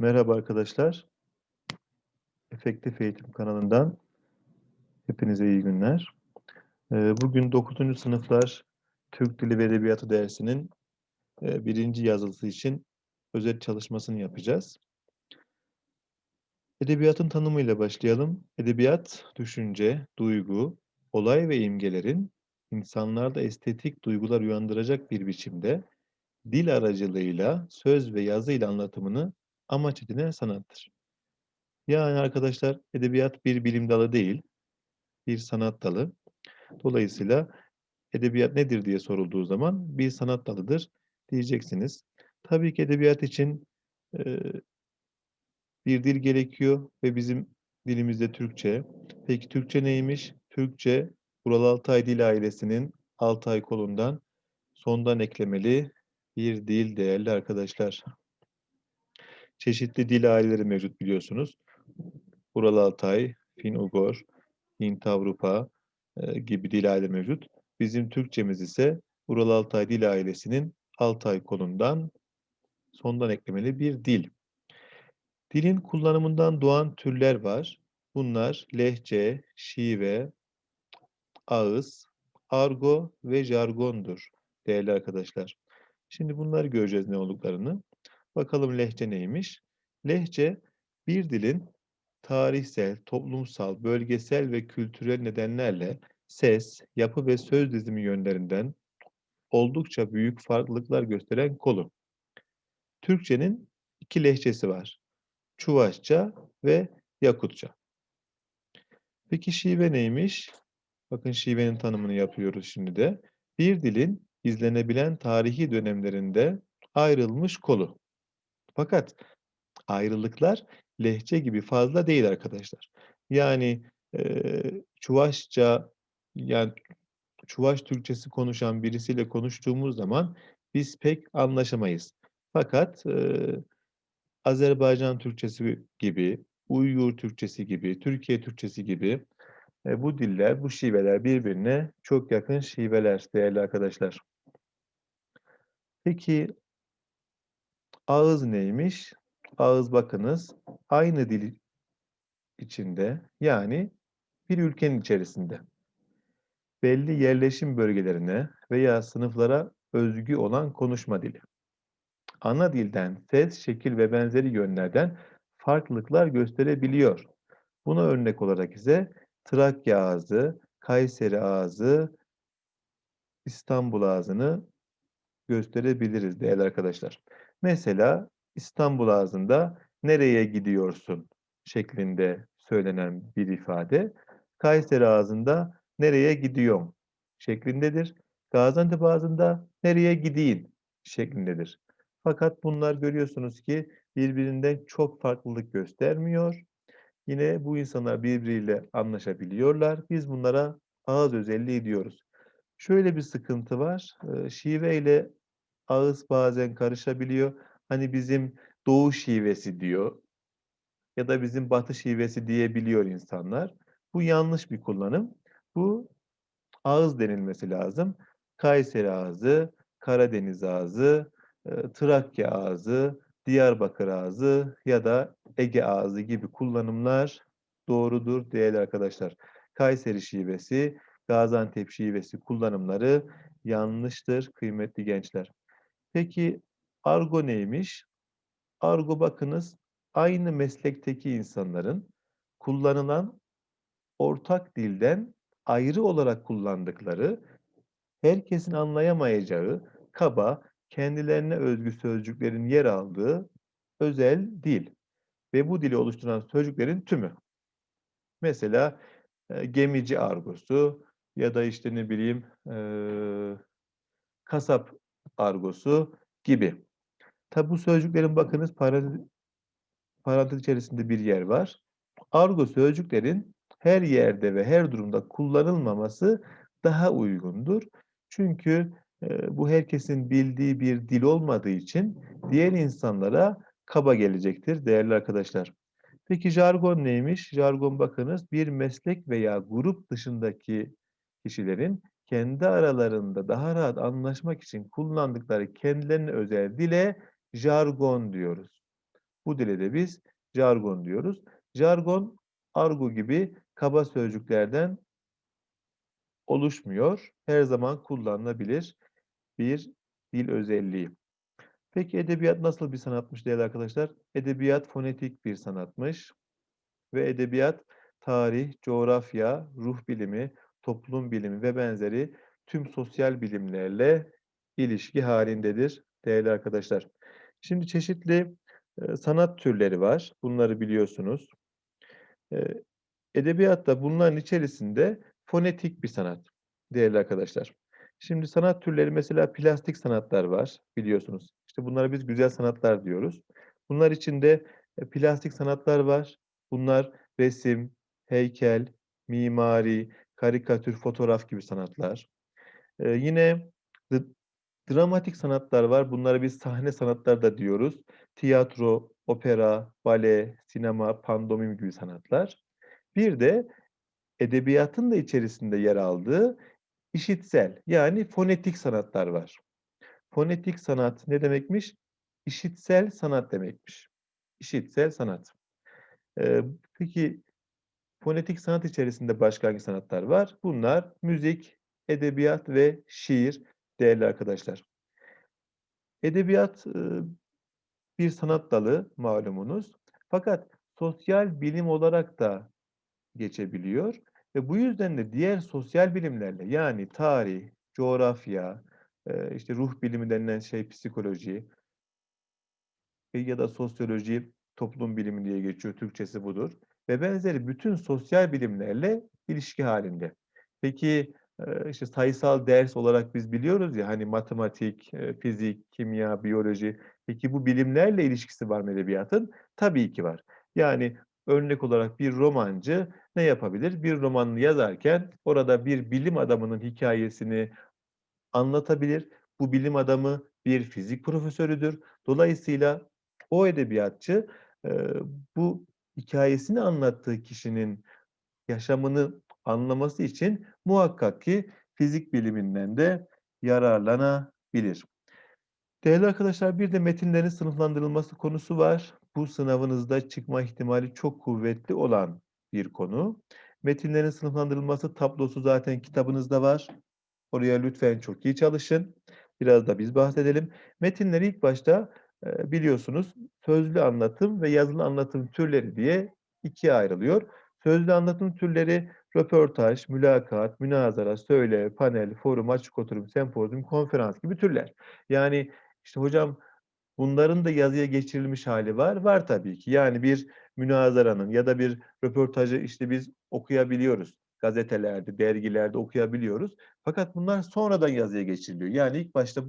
Merhaba arkadaşlar. Efektif Eğitim kanalından hepinize iyi günler. Ee, Bugün 9. sınıflar Türk Dili ve Edebiyatı dersinin e, birinci yazılısı için özet çalışmasını yapacağız. Edebiyatın tanımıyla başlayalım. Edebiyat, düşünce, duygu, olay ve imgelerin insanlarda estetik duygular uyandıracak bir biçimde dil aracılığıyla söz ve yazı ile anlatımını amaç edinen sanattır. Yani arkadaşlar edebiyat bir bilim dalı değil, bir sanat dalı. Dolayısıyla edebiyat nedir diye sorulduğu zaman bir sanat dalıdır diyeceksiniz. Tabii ki edebiyat için e, bir dil gerekiyor ve bizim dilimizde Türkçe. Peki Türkçe neymiş? Türkçe Ural Altay Dil Ailesi'nin Altay kolundan sondan eklemeli bir dil değerli arkadaşlar. Çeşitli dil aileleri mevcut biliyorsunuz. Ural Altay, Fin-Ugor, Hint-Avrupa e, gibi dil aileleri mevcut. Bizim Türkçemiz ise Ural Altay dil ailesinin Altay kolundan sondan eklemeli bir dil. Dilin kullanımından doğan türler var. Bunlar lehçe, şive, ağız, argo ve jargondur değerli arkadaşlar. Şimdi bunları göreceğiz ne olduklarını. Bakalım lehçe neymiş? Lehçe bir dilin tarihsel, toplumsal, bölgesel ve kültürel nedenlerle ses, yapı ve söz dizimi yönlerinden oldukça büyük farklılıklar gösteren kolu. Türkçenin iki lehçesi var. Çuvaşça ve Yakutça. Peki şive neymiş? Bakın şivenin tanımını yapıyoruz şimdi de. Bir dilin izlenebilen tarihi dönemlerinde ayrılmış kolu. Fakat ayrılıklar lehçe gibi fazla değil arkadaşlar. Yani e, Çuvaşça yani Çuvaş Türkçesi konuşan birisiyle konuştuğumuz zaman biz pek anlaşamayız. Fakat e, Azerbaycan Türkçesi gibi, Uygur Türkçesi gibi, Türkiye Türkçesi gibi e, bu diller, bu şiveler birbirine çok yakın şiveler değerli arkadaşlar. Peki ağız neymiş? Ağız bakınız aynı dil içinde yani bir ülkenin içerisinde belli yerleşim bölgelerine veya sınıflara özgü olan konuşma dili. Ana dilden ses, şekil ve benzeri yönlerden farklılıklar gösterebiliyor. Buna örnek olarak ise Trakya ağzı, Kayseri ağzı, İstanbul ağzını gösterebiliriz değerli arkadaşlar. Mesela İstanbul ağzında nereye gidiyorsun şeklinde söylenen bir ifade. Kayseri ağzında nereye gidiyorum şeklindedir. Gaziantep ağzında nereye gideyim şeklindedir. Fakat bunlar görüyorsunuz ki birbirinden çok farklılık göstermiyor. Yine bu insanlar birbiriyle anlaşabiliyorlar. Biz bunlara ağız özelliği diyoruz. Şöyle bir sıkıntı var. Şive ile ağız bazen karışabiliyor. Hani bizim doğu şivesi diyor ya da bizim batı şivesi diyebiliyor insanlar. Bu yanlış bir kullanım. Bu ağız denilmesi lazım. Kayseri ağzı, Karadeniz ağzı, Trakya ağzı, Diyarbakır ağzı ya da Ege ağzı gibi kullanımlar doğrudur değerli arkadaşlar. Kayseri şivesi, Gaziantep şivesi kullanımları yanlıştır kıymetli gençler. Peki argo neymiş? Argo bakınız aynı meslekteki insanların kullanılan ortak dilden ayrı olarak kullandıkları, herkesin anlayamayacağı, kaba, kendilerine özgü sözcüklerin yer aldığı özel dil ve bu dili oluşturan sözcüklerin tümü. Mesela e, gemici argosu ya da işte ne bileyim e, kasap argosu gibi. Tabi bu sözcüklerin bakınız parantez, parantez içerisinde bir yer var. Argo sözcüklerin her yerde ve her durumda kullanılmaması daha uygundur. Çünkü e, bu herkesin bildiği bir dil olmadığı için diğer insanlara kaba gelecektir değerli arkadaşlar. Peki jargon neymiş? Jargon bakınız bir meslek veya grup dışındaki kişilerin kendi aralarında daha rahat anlaşmak için kullandıkları kendilerine özel dile jargon diyoruz. Bu dile de biz jargon diyoruz. Jargon, argo gibi kaba sözcüklerden oluşmuyor. Her zaman kullanılabilir bir dil özelliği. Peki edebiyat nasıl bir sanatmış değerli arkadaşlar? Edebiyat fonetik bir sanatmış ve edebiyat tarih, coğrafya, ruh bilimi, toplum bilimi ve benzeri tüm sosyal bilimlerle ilişki halindedir değerli arkadaşlar. Şimdi çeşitli e, sanat türleri var. Bunları biliyorsunuz. E, edebiyat da bunların içerisinde fonetik bir sanat değerli arkadaşlar. Şimdi sanat türleri mesela plastik sanatlar var biliyorsunuz. İşte bunlara biz güzel sanatlar diyoruz. Bunlar içinde e, plastik sanatlar var. Bunlar resim, heykel, mimari, karikatür, fotoğraf gibi sanatlar. Ee, yine dramatik sanatlar var. Bunlara biz sahne sanatlar da diyoruz. Tiyatro, opera, bale, sinema, pandomim gibi sanatlar. Bir de edebiyatın da içerisinde yer aldığı işitsel yani fonetik sanatlar var. Fonetik sanat ne demekmiş? İşitsel sanat demekmiş. İşitsel sanat. Ee, peki fonetik sanat içerisinde başka hangi sanatlar var? Bunlar müzik, edebiyat ve şiir değerli arkadaşlar. Edebiyat bir sanat dalı malumunuz. Fakat sosyal bilim olarak da geçebiliyor. Ve bu yüzden de diğer sosyal bilimlerle yani tarih, coğrafya, işte ruh bilimi denilen şey psikoloji e, ya da sosyoloji, toplum bilimi diye geçiyor. Türkçesi budur. Ve benzeri bütün sosyal bilimlerle ilişki halinde. Peki e, işte sayısal ders olarak biz biliyoruz ya hani matematik, e, fizik, kimya, biyoloji. Peki bu bilimlerle ilişkisi var mı edebiyatın? Tabii ki var. Yani örnek olarak bir romancı ne yapabilir? Bir romanını yazarken orada bir bilim adamının hikayesini anlatabilir. Bu bilim adamı bir fizik profesörüdür. Dolayısıyla o edebiyatçı e, bu hikayesini anlattığı kişinin yaşamını anlaması için muhakkak ki fizik biliminden de yararlanabilir. Değerli arkadaşlar bir de metinlerin sınıflandırılması konusu var. Bu sınavınızda çıkma ihtimali çok kuvvetli olan bir konu. Metinlerin sınıflandırılması tablosu zaten kitabınızda var. Oraya lütfen çok iyi çalışın. Biraz da biz bahsedelim. Metinleri ilk başta biliyorsunuz sözlü anlatım ve yazılı anlatım türleri diye ikiye ayrılıyor. Sözlü anlatım türleri röportaj, mülakat, münazara, söyle, panel, forum, açık oturum, sempozyum, konferans gibi türler. Yani işte hocam bunların da yazıya geçirilmiş hali var. Var tabii ki. Yani bir münazaranın ya da bir röportajı işte biz okuyabiliyoruz. Gazetelerde, dergilerde okuyabiliyoruz. Fakat bunlar sonradan yazıya geçiriliyor. Yani ilk başta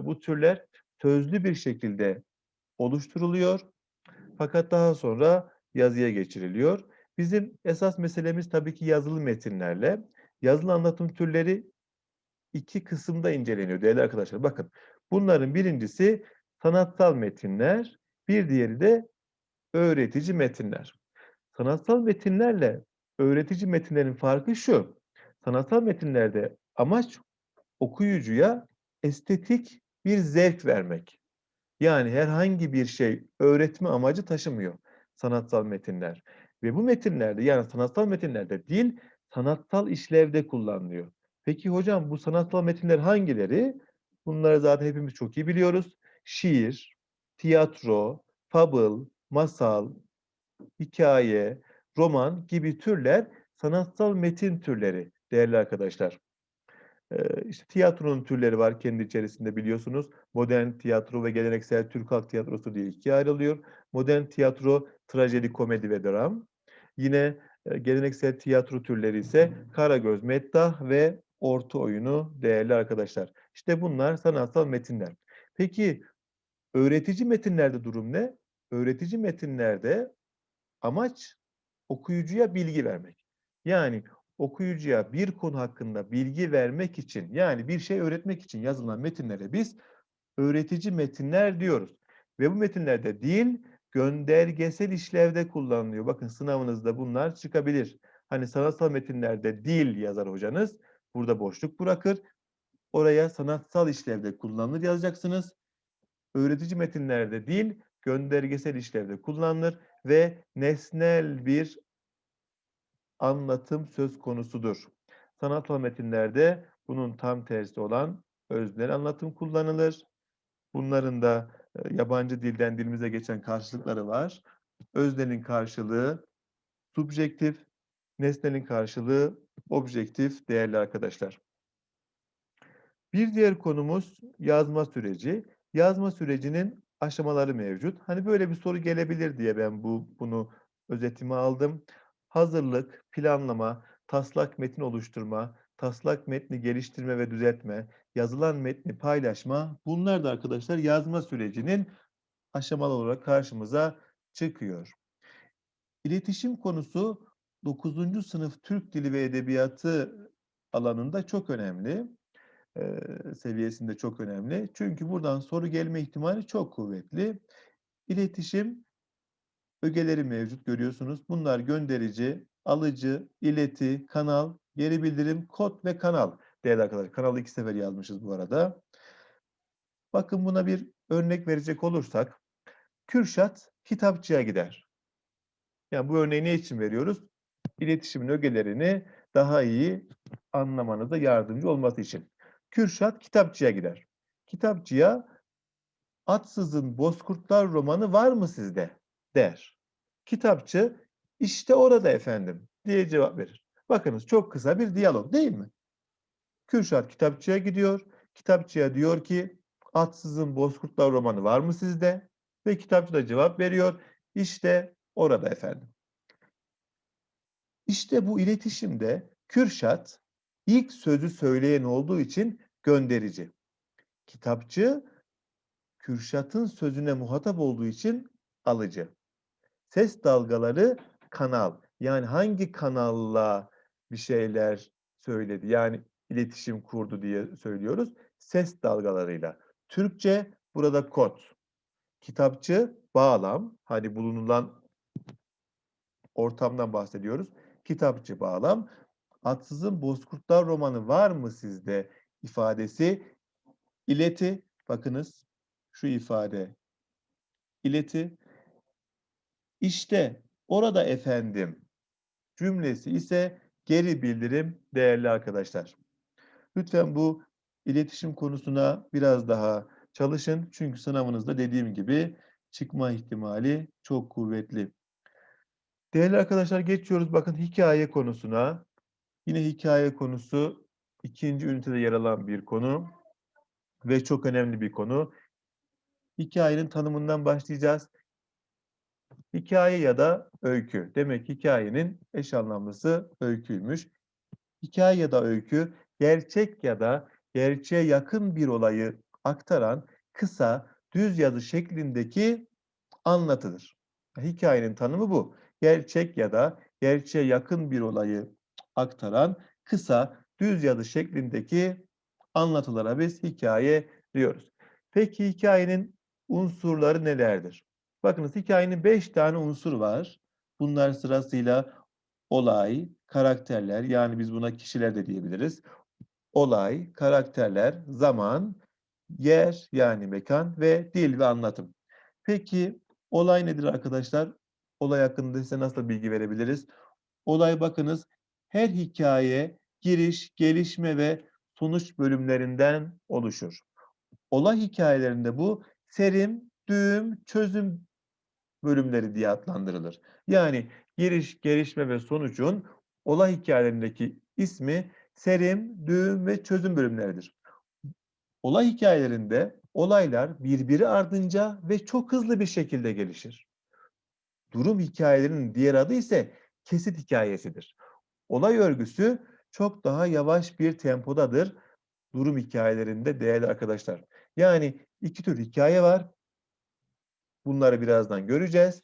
bu türler sözlü bir şekilde oluşturuluyor. Fakat daha sonra yazıya geçiriliyor. Bizim esas meselemiz tabii ki yazılı metinlerle. Yazılı anlatım türleri iki kısımda inceleniyor değerli arkadaşlar. Bakın bunların birincisi sanatsal metinler, bir diğeri de öğretici metinler. Sanatsal metinlerle öğretici metinlerin farkı şu. Sanatsal metinlerde amaç okuyucuya estetik bir zevk vermek. Yani herhangi bir şey öğretme amacı taşımıyor sanatsal metinler. Ve bu metinlerde yani sanatsal metinlerde dil sanatsal işlevde kullanılıyor. Peki hocam bu sanatsal metinler hangileri? Bunları zaten hepimiz çok iyi biliyoruz. Şiir, tiyatro, fable, masal, hikaye, roman gibi türler sanatsal metin türleri değerli arkadaşlar. İşte tiyatronun türleri var kendi içerisinde biliyorsunuz. Modern tiyatro ve geleneksel Türk halk tiyatrosu diye ikiye ayrılıyor. Modern tiyatro trajedi, komedi ve dram. Yine geleneksel tiyatro türleri ise Karagöz, Meddah ve Orta oyunu değerli arkadaşlar. İşte bunlar sanatsal metinler. Peki öğretici metinlerde durum ne? Öğretici metinlerde amaç okuyucuya bilgi vermek. Yani okuyucuya bir konu hakkında bilgi vermek için yani bir şey öğretmek için yazılan metinlere biz öğretici metinler diyoruz. Ve bu metinlerde dil göndergesel işlevde kullanılıyor. Bakın sınavınızda bunlar çıkabilir. Hani sanatsal metinlerde dil yazar hocanız. Burada boşluk bırakır. Oraya sanatsal işlevde kullanılır yazacaksınız. Öğretici metinlerde dil göndergesel işlevde kullanılır ve nesnel bir anlatım söz konusudur. Sanatsal metinlerde bunun tam tersi olan öznel anlatım kullanılır. Bunların da e, yabancı dilden dilimize geçen karşılıkları var. Öznelin karşılığı subjektif, nesnenin karşılığı objektif değerli arkadaşlar. Bir diğer konumuz yazma süreci. Yazma sürecinin aşamaları mevcut. Hani böyle bir soru gelebilir diye ben bu bunu özetimi aldım. Hazırlık, planlama, taslak metin oluşturma, taslak metni geliştirme ve düzeltme, yazılan metni paylaşma bunlar da arkadaşlar yazma sürecinin aşamalı olarak karşımıza çıkıyor. İletişim konusu 9. sınıf Türk Dili ve Edebiyatı alanında çok önemli. Ee, seviyesinde çok önemli. Çünkü buradan soru gelme ihtimali çok kuvvetli. İletişim ögeleri mevcut görüyorsunuz. Bunlar gönderici, alıcı, ileti, kanal, geri bildirim, kod ve kanal. Değerli arkadaşlar, kanalı iki sefer yazmışız bu arada. Bakın buna bir örnek verecek olursak, Kürşat kitapçıya gider. Yani bu örneği ne için veriyoruz? İletişimin ögelerini daha iyi anlamanıza yardımcı olması için. Kürşat kitapçıya gider. Kitapçıya Atsız'ın Bozkurtlar romanı var mı sizde? Der. Kitapçı işte orada efendim diye cevap verir. Bakınız çok kısa bir diyalog değil mi? Kürşat kitapçıya gidiyor. Kitapçıya diyor ki Atsız'ın Bozkurtlar romanı var mı sizde? Ve kitapçı da cevap veriyor. İşte orada efendim. İşte bu iletişimde Kürşat ilk sözü söyleyen olduğu için gönderici. Kitapçı Kürşat'ın sözüne muhatap olduğu için alıcı. Ses dalgaları kanal. Yani hangi kanalla bir şeyler söyledi? Yani iletişim kurdu diye söylüyoruz. Ses dalgalarıyla. Türkçe burada kod. Kitapçı bağlam. Hani bulunulan ortamdan bahsediyoruz. Kitapçı bağlam. Atsız'ın Bozkurtlar romanı var mı sizde ifadesi ileti bakınız şu ifade ileti işte orada efendim cümlesi ise geri bildirim değerli arkadaşlar. Lütfen bu iletişim konusuna biraz daha çalışın. Çünkü sınavınızda dediğim gibi çıkma ihtimali çok kuvvetli. Değerli arkadaşlar geçiyoruz bakın hikaye konusuna. Yine hikaye konusu ikinci ünitede yer alan bir konu ve çok önemli bir konu. Hikayenin tanımından başlayacağız. Hikaye ya da öykü. Demek hikayenin eş anlamlısı öyküymüş. Hikaye ya da öykü gerçek ya da gerçeğe yakın bir olayı aktaran kısa, düz yazı şeklindeki anlatıdır. Hikayenin tanımı bu. Gerçek ya da gerçeğe yakın bir olayı aktaran kısa, düz yazı şeklindeki anlatılara biz hikaye diyoruz. Peki hikayenin unsurları nelerdir? Bakınız hikayenin beş tane unsur var. Bunlar sırasıyla olay, karakterler yani biz buna kişiler de diyebiliriz. Olay, karakterler, zaman, yer yani mekan ve dil ve anlatım. Peki olay nedir arkadaşlar? Olay hakkında size nasıl bilgi verebiliriz? Olay bakınız her hikaye giriş, gelişme ve sonuç bölümlerinden oluşur. Olay hikayelerinde bu serim, düğüm, çözüm bölümleri diye adlandırılır. Yani giriş, gelişme ve sonucun olay hikayelerindeki ismi serim, düğüm ve çözüm bölümleridir. Olay hikayelerinde olaylar birbiri ardınca ve çok hızlı bir şekilde gelişir. Durum hikayelerinin diğer adı ise kesit hikayesidir. Olay örgüsü çok daha yavaş bir tempodadır durum hikayelerinde değerli arkadaşlar. Yani iki tür hikaye var. Bunları birazdan göreceğiz.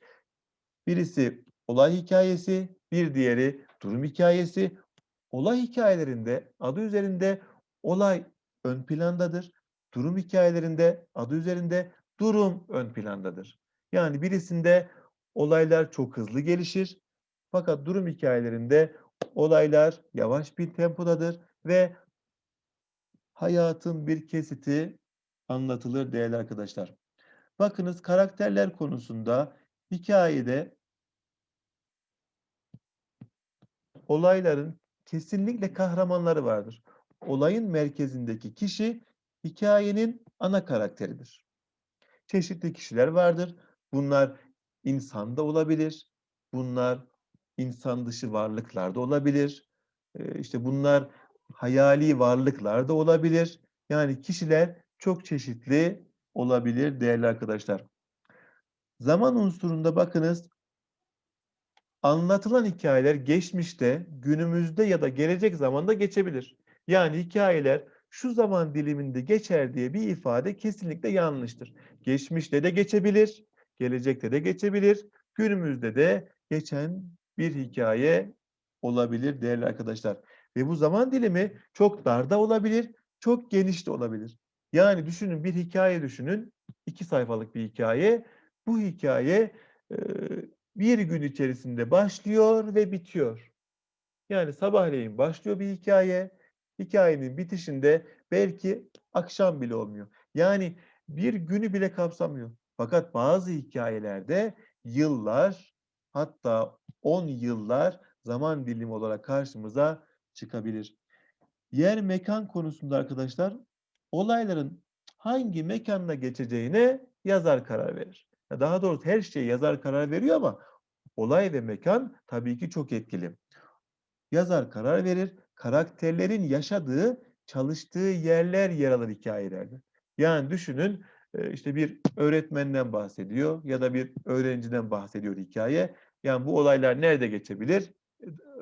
Birisi olay hikayesi, bir diğeri durum hikayesi. Olay hikayelerinde adı üzerinde olay ön plandadır. Durum hikayelerinde adı üzerinde durum ön plandadır. Yani birisinde olaylar çok hızlı gelişir. Fakat durum hikayelerinde olaylar yavaş bir tempodadır ve hayatın bir kesiti anlatılır değerli arkadaşlar. Bakınız karakterler konusunda hikayede olayların kesinlikle kahramanları vardır. Olayın merkezindeki kişi hikayenin ana karakteridir. Çeşitli kişiler vardır. Bunlar insan da olabilir. Bunlar insan dışı varlıklar da olabilir. Ee, işte bunlar hayali varlıklar da olabilir. Yani kişiler çok çeşitli olabilir değerli arkadaşlar. Zaman unsurunda bakınız anlatılan hikayeler geçmişte, günümüzde ya da gelecek zamanda geçebilir. Yani hikayeler şu zaman diliminde geçer diye bir ifade kesinlikle yanlıştır. Geçmişte de geçebilir, gelecekte de geçebilir, günümüzde de geçen bir hikaye olabilir değerli arkadaşlar. Ve bu zaman dilimi çok darda olabilir, çok geniş de olabilir. Yani düşünün bir hikaye düşünün, iki sayfalık bir hikaye. Bu hikaye bir gün içerisinde başlıyor ve bitiyor. Yani sabahleyin başlıyor bir hikaye, hikayenin bitişinde belki akşam bile olmuyor. Yani bir günü bile kapsamıyor. Fakat bazı hikayelerde yıllar hatta 10 yıllar zaman dilimi olarak karşımıza çıkabilir. Yer mekan konusunda arkadaşlar olayların hangi mekanla geçeceğine yazar karar verir. Daha doğrusu her şeye yazar karar veriyor ama olay ve mekan tabii ki çok etkili. Yazar karar verir, karakterlerin yaşadığı, çalıştığı yerler yer alır hikayelerde. Yani düşünün işte bir öğretmenden bahsediyor ya da bir öğrenciden bahsediyor hikaye. Yani bu olaylar nerede geçebilir?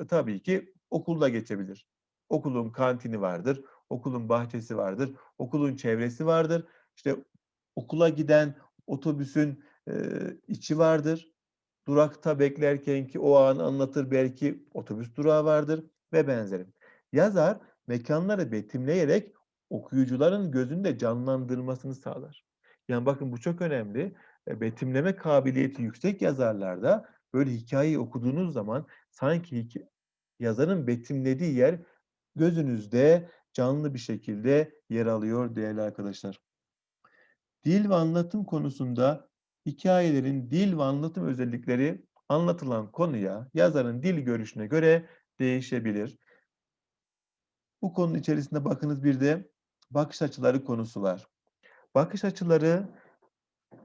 Tabii ki okulda geçebilir. Okulun kantini vardır, okulun bahçesi vardır, okulun çevresi vardır. İşte okula giden otobüsün e, içi vardır. Durakta beklerken ki o an anlatır belki otobüs durağı vardır ve benzeri. Yazar mekanları betimleyerek okuyucuların gözünde canlandırmasını sağlar. Yani bakın bu çok önemli. Betimleme kabiliyeti yüksek yazarlarda böyle hikayeyi okuduğunuz zaman sanki yazarın betimlediği yer gözünüzde canlı bir şekilde yer alıyor değerli arkadaşlar. Dil ve anlatım konusunda hikayelerin dil ve anlatım özellikleri anlatılan konuya, yazarın dil görüşüne göre değişebilir. Bu konunun içerisinde bakınız bir de bakış açıları konusu var. Bakış açıları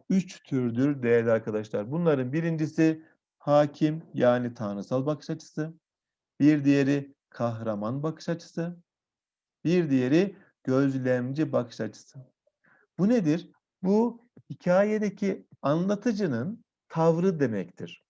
üç türdür değerli arkadaşlar. Bunların birincisi hakim yani tanrısal bakış açısı. Bir diğeri kahraman bakış açısı. Bir diğeri gözlemci bakış açısı. Bu nedir? Bu hikayedeki anlatıcının tavrı demektir.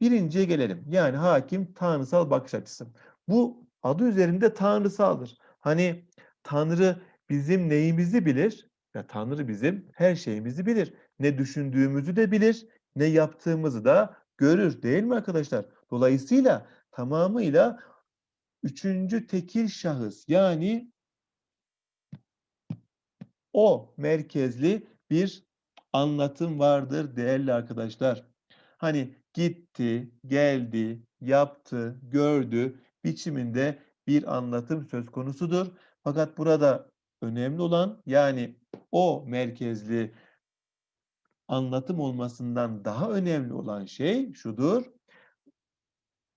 Birinciye gelelim. Yani hakim tanrısal bakış açısı. Bu adı üzerinde tanrısaldır. Hani Tanrı bizim neyimizi bilir? Ya Tanrı bizim her şeyimizi bilir. Ne düşündüğümüzü de bilir, ne yaptığımızı da görür değil mi arkadaşlar? Dolayısıyla tamamıyla üçüncü tekil şahıs yani o merkezli bir anlatım vardır değerli arkadaşlar. Hani gitti, geldi, yaptı, gördü biçiminde bir anlatım söz konusudur. Fakat burada önemli olan yani o merkezli anlatım olmasından daha önemli olan şey şudur.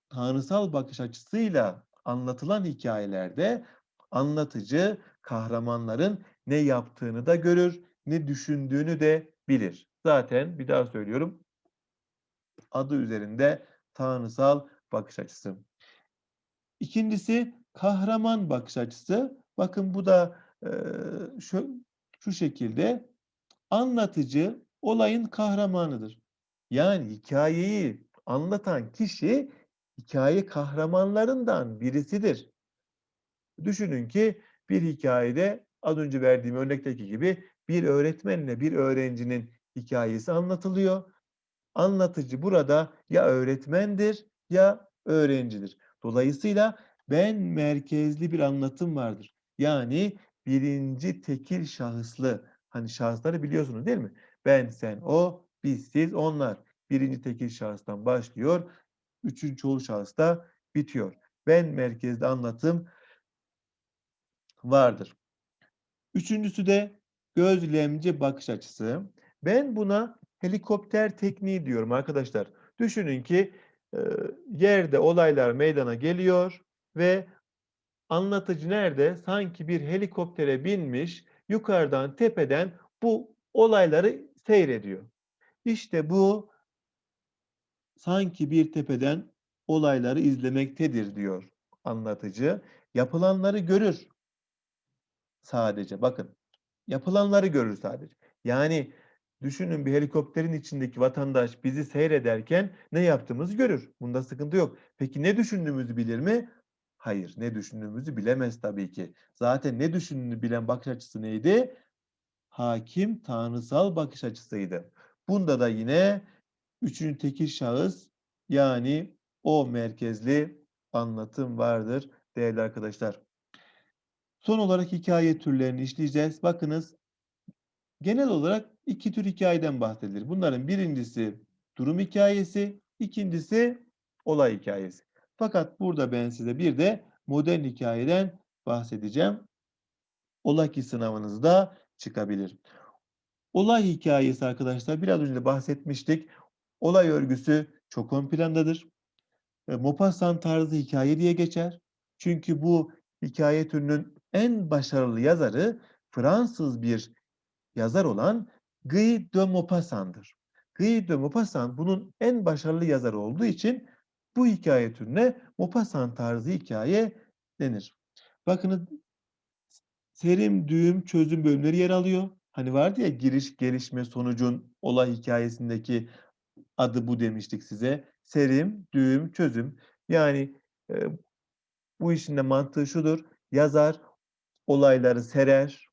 Tanrısal bakış açısıyla anlatılan hikayelerde anlatıcı kahramanların ne yaptığını da görür, ne düşündüğünü de bilir. Zaten bir daha söylüyorum. Adı üzerinde tanrısal bakış açısı. İkincisi kahraman bakış açısı. Bakın bu da e, şu, şu şekilde anlatıcı olayın kahramanıdır. Yani hikayeyi anlatan kişi hikaye kahramanlarından birisidir. Düşünün ki bir hikayede az önce verdiğim örnekteki gibi bir öğretmenle bir öğrencinin hikayesi anlatılıyor. Anlatıcı burada ya öğretmendir ya öğrencidir. Dolayısıyla ben merkezli bir anlatım vardır. Yani birinci tekil şahıslı. Hani şahısları biliyorsunuz değil mi? Ben, sen, o, biz, siz, onlar. Birinci tekil şahıstan başlıyor. Üçüncü çoğul şahısta bitiyor. Ben merkezli anlatım vardır. Üçüncüsü de gözlemci bakış açısı. Ben buna helikopter tekniği diyorum arkadaşlar. Düşünün ki e, yerde olaylar meydana geliyor ve anlatıcı nerede? Sanki bir helikoptere binmiş, yukarıdan tepeden bu olayları seyrediyor. İşte bu sanki bir tepeden olayları izlemektedir diyor anlatıcı. Yapılanları görür sadece. Bakın. Yapılanları görür sadece. Yani düşünün bir helikopterin içindeki vatandaş bizi seyrederken ne yaptığımızı görür. Bunda sıkıntı yok. Peki ne düşündüğümüzü bilir mi? Hayır, ne düşündüğümüzü bilemez tabii ki. Zaten ne düşündüğünü bilen bakış açısı neydi? Hakim tanrısal bakış açısıydı. Bunda da yine üçüncü tekil şahıs yani o merkezli anlatım vardır değerli arkadaşlar. Son olarak hikaye türlerini işleyeceğiz. Bakınız genel olarak iki tür hikayeden bahsedilir. Bunların birincisi durum hikayesi, ikincisi olay hikayesi. Fakat burada ben size bir de modern hikayeden bahsedeceğim. Ola ki sınavınızda çıkabilir. Olay hikayesi arkadaşlar biraz önce bahsetmiştik. Olay örgüsü çok ön plandadır. E, Maupassant tarzı hikaye diye geçer. Çünkü bu hikaye türünün en başarılı yazarı Fransız bir yazar olan Guy de Maupassant'dır. Guy de Maupassant bunun en başarılı yazarı olduğu için bu hikaye türüne Maupassant tarzı hikaye denir. Bakınız serim, düğüm, çözüm bölümleri yer alıyor. Hani vardı ya giriş, gelişme, sonucun olay hikayesindeki adı bu demiştik size. Serim, düğüm, çözüm. Yani e, bu işin de mantığı şudur. Yazar olayları serer,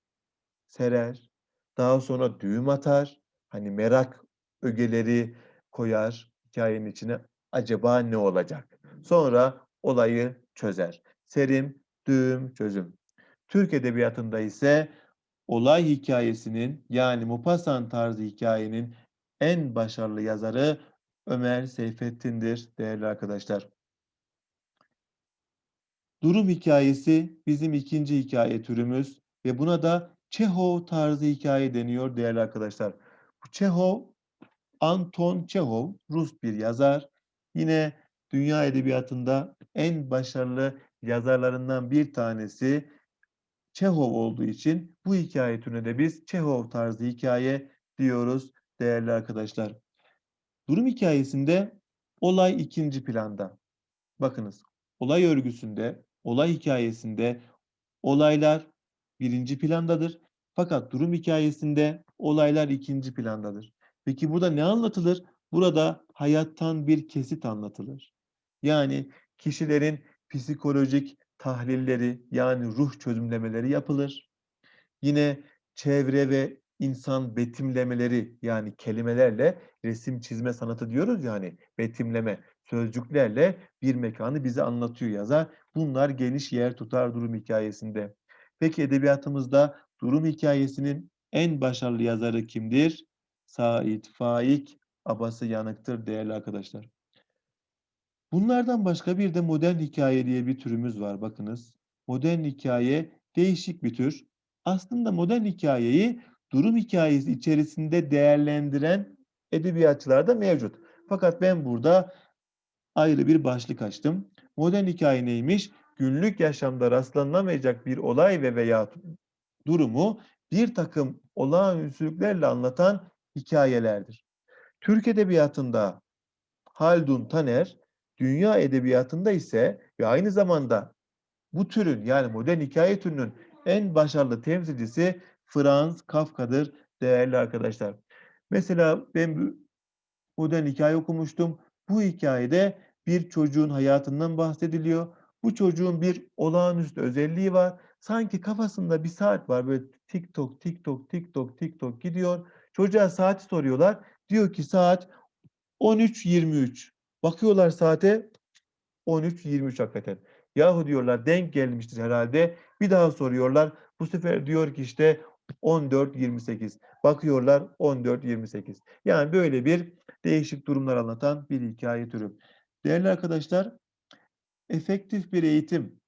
serer. Daha sonra düğüm atar. Hani merak ögeleri koyar hikayenin içine. Acaba ne olacak? Sonra olayı çözer. Serim, düğüm, çözüm. Türk edebiyatında ise olay hikayesinin yani Maupassant tarzı hikayenin en başarılı yazarı Ömer Seyfettin'dir değerli arkadaşlar. Durum hikayesi bizim ikinci hikaye türümüz ve buna da Çehov tarzı hikaye deniyor değerli arkadaşlar. Bu Çehov, Anton Çehov, Rus bir yazar. Yine dünya edebiyatında en başarılı yazarlarından bir tanesi Çehov olduğu için bu hikaye türüne de biz Çehov tarzı hikaye diyoruz değerli arkadaşlar. Durum hikayesinde olay ikinci planda. Bakınız olay örgüsünde, olay hikayesinde olaylar birinci plandadır. Fakat durum hikayesinde olaylar ikinci plandadır. Peki burada ne anlatılır? Burada hayattan bir kesit anlatılır. Yani kişilerin psikolojik tahlilleri yani ruh çözümlemeleri yapılır. Yine çevre ve insan betimlemeleri yani kelimelerle resim çizme sanatı diyoruz yani betimleme sözcüklerle bir mekanı bize anlatıyor yazar. Bunlar geniş yer tutar durum hikayesinde. Peki edebiyatımızda durum hikayesinin en başarılı yazarı kimdir? Sait Faik Abası Yanık'tır değerli arkadaşlar. Bunlardan başka bir de modern hikaye diye bir türümüz var bakınız. Modern hikaye değişik bir tür. Aslında modern hikayeyi durum hikayesi içerisinde değerlendiren edebiyatçılar da mevcut. Fakat ben burada ayrı bir başlık açtım. Modern hikaye neymiş? Günlük yaşamda rastlanılamayacak bir olay ve veya durumu bir takım olağanüstülüklerle anlatan hikayelerdir. Türk edebiyatında Haldun Taner, dünya edebiyatında ise ve aynı zamanda bu türün yani modern hikaye türünün en başarılı temsilcisi Franz Kafka'dır değerli arkadaşlar. Mesela ben modern hikaye okumuştum. Bu hikayede bir çocuğun hayatından bahsediliyor. Bu çocuğun bir olağanüstü özelliği var. Sanki kafasında bir saat var böyle tik tok tik tok tik tok tik tok gidiyor. Çocuğa saati soruyorlar. Diyor ki saat 13.23. Bakıyorlar saate 13.23 hakikaten. Yahu diyorlar denk gelmiştir herhalde. Bir daha soruyorlar. Bu sefer diyor ki işte 14-28. Bakıyorlar 14-28. Yani böyle bir değişik durumlar anlatan bir hikaye türü. Değerli arkadaşlar, efektif bir eğitim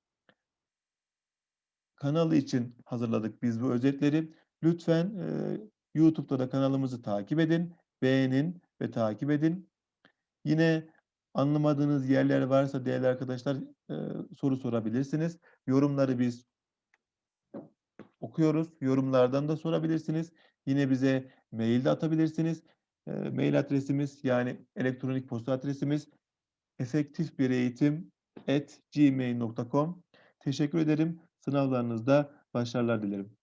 kanalı için hazırladık biz bu özetleri. Lütfen e, YouTube'da da kanalımızı takip edin, beğenin ve takip edin. Yine anlamadığınız yerler varsa değerli arkadaşlar e, soru sorabilirsiniz. Yorumları biz okuyoruz. Yorumlardan da sorabilirsiniz. Yine bize mail de atabilirsiniz. E, mail adresimiz yani elektronik posta adresimiz efektif. Teşekkür ederim. Sınavlarınızda başarılar dilerim.